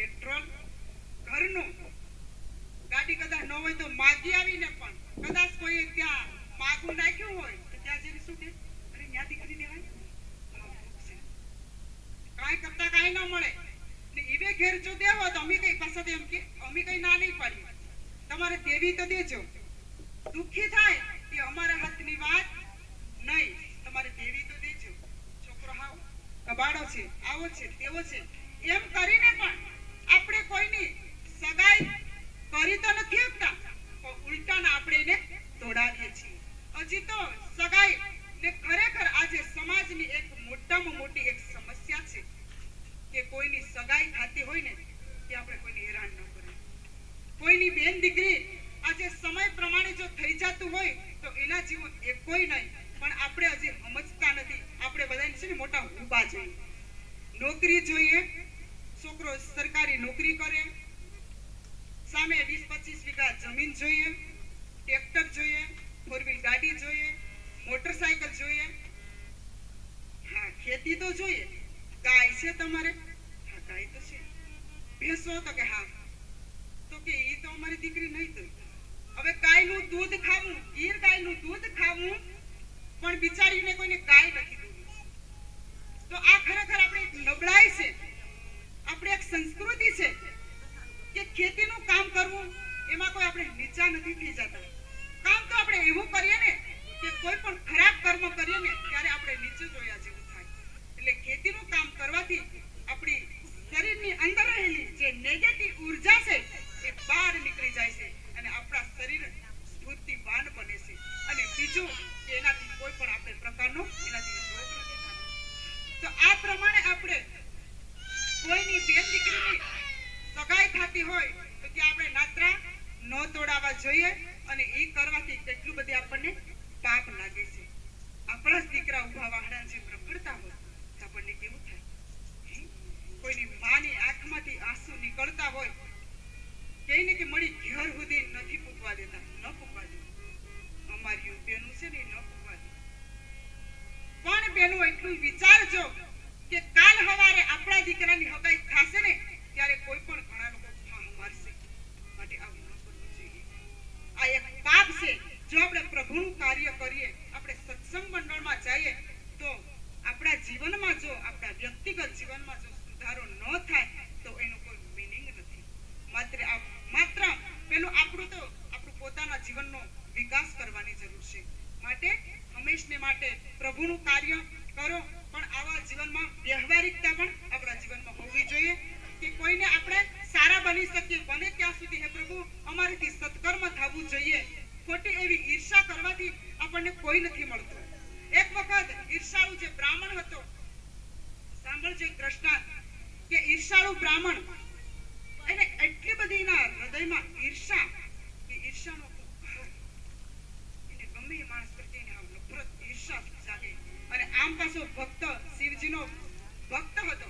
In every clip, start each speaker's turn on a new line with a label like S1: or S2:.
S1: Petrol ઘરનું. ગાડી કદાચ ન હોય તો માગી આવીને પણ. કદાચ કોઈ ત્યાં માગું નાખ્યું હોય તો ત્યાં જઈને શું કે? અરે ત્યાં દીકરી દેવાય. કાંઈ કરતા કાંઈ ન મળે. ને ઈવે ઘેર જો દેવો તો અમે કઈ પાસે એમ કે, અમે કઈ ના નહીં પાડીએ. તમારે દેવી તો દેજો. દુઃખી થાય એ અમારા હાથની વાત નહીં. તમારે દેવી તો દેજો. છોકરો હાવ. કબાડો છે, આવો છે, તેવો છે. એમ કરીને પણ કોઈની સગાઈ કરી તો નથી આપતા, પણ ઉલટાના આપણે એને તોડાવીએ છીએ. હજી તો સગાઈ ને ખરેખર આજે સમાજની એક મોટામાં મોટી એક સમસ્યા છે કે કોઈની સગાઈ થતી હોય ને તે આપણે કોઈને હેરાન ન કરીએ. કોઈની બેન દીકરી આજે સમય પ્રમાણે જો થઈ જતું હોય તો એના જીવન એ કોઈ નહીં, પણ આપણે હજી સમજતા નથી. આપણે બધાને છે ને મોટા ઊભા જોઈએ. નોકરી જોઈએ છોકરો સરકારી નોકરી કરે, સામે વીસ પચીસ વીઘા જમીન જોઈએ, ટ્રેક્ટર જોઈએ ફોર વ્હીલ ગાડી જોઈએ મોટરસાયકલ જોઈએ. હા, ખેતી તો જોઈએ, ગાય છે તમારે? હા, ગાય તો છે. ભેંસો તો કે હા. તો કે એ તો અમારી દીકરી નહીં તો. હવે ગાયનું દૂધ ખાવું, ગીર ગાયનું દૂધ ખાવું, પણ બિચારીને કોઈને ગાય નથી દૂધ તો આ ખરેખર આપણે એક નબળાઈ છે આપણે એક સંસ્કૃતિ છે કે ખેતીનું કામ કરવું, એમાં કોઈ આપણે નીચા નથી થઈ જતા. કામ તો આપણે એવું કરીએ ને કે કોઈ પણ ખરાબ કર્મ કરીએ ને, ત્યારે આપણે નીચે જોયા જેવું થાય. એટલે ખેતીનું કામ કરવાથી આપણી શરીરની અંદર રહેલી જે નેગેટિવ ઊર્જા છે એ બહાર નીકળી જાય છે અને આપણા શરીર સ્ફૂર્તિવાન બને છે અને બીજું કે એનાથી કોઈ પણ આપણે પ્રકારનો એનાથી રોગ નથી થતો. તો આ પ્રમાણે આપણે કોઈની બેન દીકરીની સગાઈ થતી હોય તો ત્યાં આપણે નાત્રા ન તોડાવવા જોઈએ અને એ કરવાથી કેટલું બધી આપણને પાપ લાગે છે. આપણા જ દીકરા ઊભા વાહડા જેમ રખડતા હોય તો આપણને કેવું થાય? કોઈની માની આંખમાંથી આંસુ નીકળતા હોય, કહીને કે મળી ઘેર સુધી નથી પૂગવા દેતા, ન પૂગવા દેતા. અમારી બેનું છે ને ન પૂગવા દે પણ બેનું એટલું વિચારજો કે કાલ હવારે આપણા દીકરાની હગાઈ થશે ને, ત્યારે કોઈ પણ ઘણા લોકો ફાહ મારશે. માટે આ ન કરવું આ એક પાપ છે. જો આપણે પ્રભુનું કાર્ય કરીએ, આપણે સત્સંગ મંડળમાં જઈએ, તો આપણા જીવનમાં જો, આપણા વ્યક્તિગત જીવનમાં જો સુધારો ન થાય, તો એનો કોઈ મિનિંગ નથી. માત્ર માત્ર પેલું આપણું તો, આપણું પોતાના જીવનનો વિકાસ કરવાની જરૂર છે. માટે હંમેશને માટે પ્રભુનું કાર્ય કરો પણ આવા જીવનમાં વ્યવહારિકતા પણ આપણા જીવનમાં હોવી જોઈએ કે કોઈને આપણે સારા બની શકીએ. બને ત્યાં સુધી હે પ્રભુ, અમારાથી સત્કર્મ થવું જોઈએ. ખોટી એવી ઈર્ષા કરવાથી આપણને કોઈ નથી મળતું. એક વખત ઈર્ષાળુ જે બ્રાહ્મણ હતો, સાંભળજો એક કે ઈર્ષાળુ બ્રાહ્મણ, એને એટલી બધી એના હૃદયમાં ઈર્ષા કે ઈર્ષાનો. એને ગમે એ માણસ પ્રત્યે આમ નફરત, ઈર્ષા જાગે અને આમ પાછો શિવજીનો ભક્ત હતો.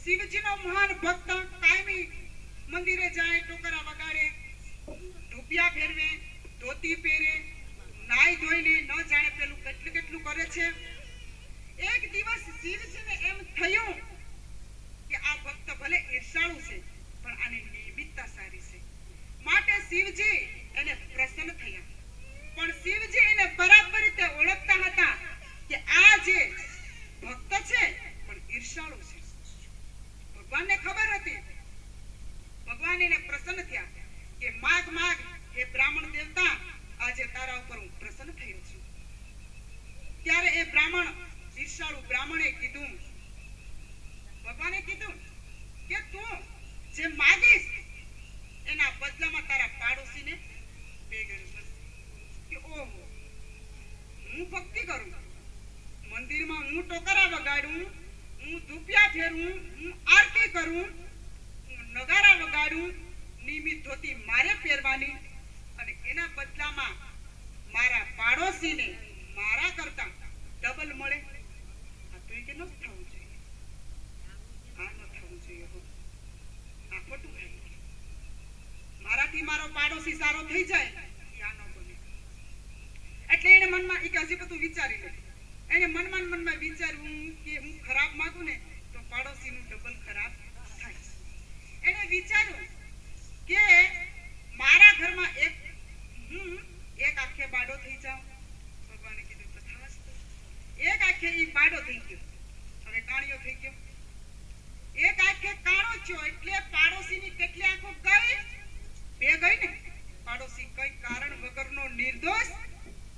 S1: શિવજીનો મહાન ભક્ત કાયમી મંદિરે જાય, ટોકરા વગાડે રૂપિયા ફેરવે, ધોતી પહેરે, નાઈ ધોઈને ન જાણે પેલું કેટલું કેટલું કરે છે. એક દિવસ શિવજીને એમ થયું કે આ ભક્ત ભલે ઈર્ષાળુ છે, પણ આની નિયમિતતા સારી છે. માટે શિવજી એને પ્રસન્ન થયા પણ શિવજી એને બરાબર રીતે ઓળખતા હતા કે આ જે ભક્ત છે પણ ઈર્ષાળુ છે ભગવાનને ખબર હતી ભગવાન એને પ્રસન્ન થયા કે માગ માગ હે બ્રાહ્મણ દેવતા આજે તારા ઉપર હું પ્રસન્ન થયો છું. ત્યારે એ બ્રાહ્મણ, ઈર્ષાળુ બ્રાહ્મણે કીધું, ભગવાને કીધું કે તું જે માગીશ, એના બદલામાં તારા પાડોશીને બે કે ઓહો, હું ભક્તિ કરું, મંદિરમાં હું ટોકરા વગાડું, હું ધૂપિયા ફેરવું, હું આરતી કરું, હું નગારા વગાડું, નિયમિત ધોતી મારે પહેરવાની અને એના બદલામાં મારા પાડોશીને મારા કરતા ડબલ મળે. આ તો કે ન થવું જોઈએ. આ ન થવું જોઈએ હો. આ ખોટું થાય મારાથી મારો પાડોશી સારો થઈ જાય ન એટલે એને મનમાં એક હજી બધું વિચારી લે. એને મનમાં ને મનમાં વિચાર્યું કે હું ખરાબ માગું ને તો પાડોશીનું ડબલ ખરાબ થાય. એને વિચાર્યું કે મારા આડો થઈ ગયો. હવે કાણિયો થઈ ગયો. એક આંખે કાળો છો એટલે પાડોશીની કેટલી આંખો ગઈ? બે ગઈ ને? પાડોશી કઈ કારણ વગરનો નિર્દોષ?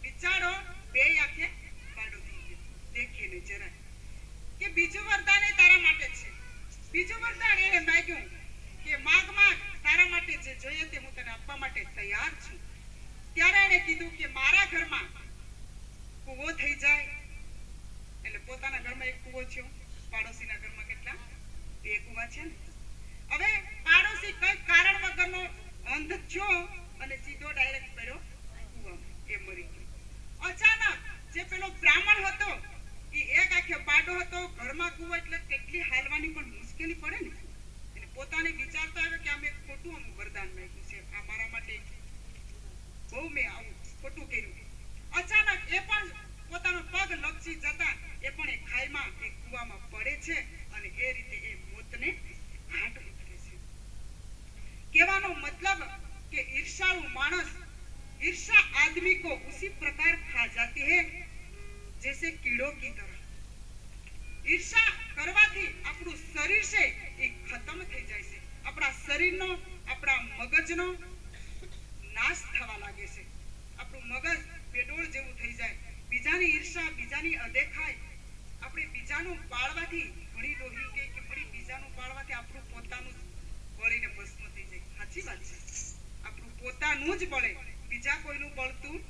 S1: બિચારો બે આંખે કાળો થઈ ગયો. દેખીને જરાય. કે બીજું વરદાન એ તારા માટે છે. બીજું વરદાન એને માગ્યું કે માગ માગ, તારા માટે જે જોઈએ તે હું તને આપવા માટે તૈયાર છું. ત્યારે એને કીધું કે મારા ઘરમાં કૂવો થઈ જાય એટલે પોતાના ઘરમાં એક કૂવો છે, પાડોશીના ઘરમાં કેટલા? બે કૂવા છે હવે પાડોશી કઈ કારણ વગરનો અંધ થયો અને સીધો ડાયરેક્ટ પડ્યો એ મરી ગયો. અચાનક જે પેલો બ્રાહ્મણ હતો, એ એક આખે પાડો હતો, ઘરમાં કૂવો એટલે કેટલી હાલવાની પણ મુશ્કેલી પડે ને. એટલે પોતાને વિચારતા આવે કે આ મેં ખોટું આમ વરદાન નાખ્યું છે. આ મારા માટે બહુ મેં આવું ખોટું કર્યું. અચાનક એ પણ પોતાનો પગ લપસી જતા એ પણ એ ખાઈમાં એ કૂવામાં પડે છે અને એ રીતે એ મોતને ઘાટ ઉતરે છે કહેવાનો મતલબ કે ઈર્ષાળુ માણસ ईर्षा आदमी को उसी प्रकार खा जाती है जैसे कीड़ों की तरह ઈર્ષા કરવાથી આપણું શરીર છે એ ખતમ થઈ જાય છે આપણા શરીરનો આપણા મગજનો નાશ થવા લાગે છે આપણું મગજ બેડોળ જેવું થઈ જાય બીજાની ઈર્ષા બીજાની અદેખાઈ આપણે બીજાનું પાળવાથી ઘણી ડોહી કે ફરી બીજાનું પાળવાથી આપણું પોતાનું બળીને ભસ્મ થઈ જાય. સાચી વાત છે. આપણું પોતાનું જ બળે બીજા કોઈનું બળતું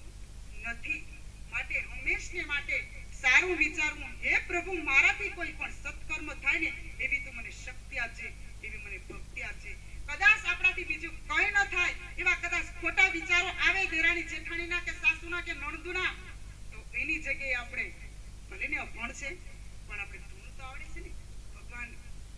S1: નથી. માટે હંમેશને માટે સારું વિચારવું. હે પ્રભુ, મારાથી કોઈ પણ સત્કર્મ થાય ને એવી તું મને શક્તિ આપજે, એવી મને ભક્તિ આપજે. કદાચ આપણાથી બીજું કંઈ ન થાય, એવા કદાચ ખોટા વિચારો આવે દેરાણી જેઠાણીના કે સાસુના કે નણદુના, તો એની જગ્યાએ આપણે ભલે ને અભણ છે પણ આપણે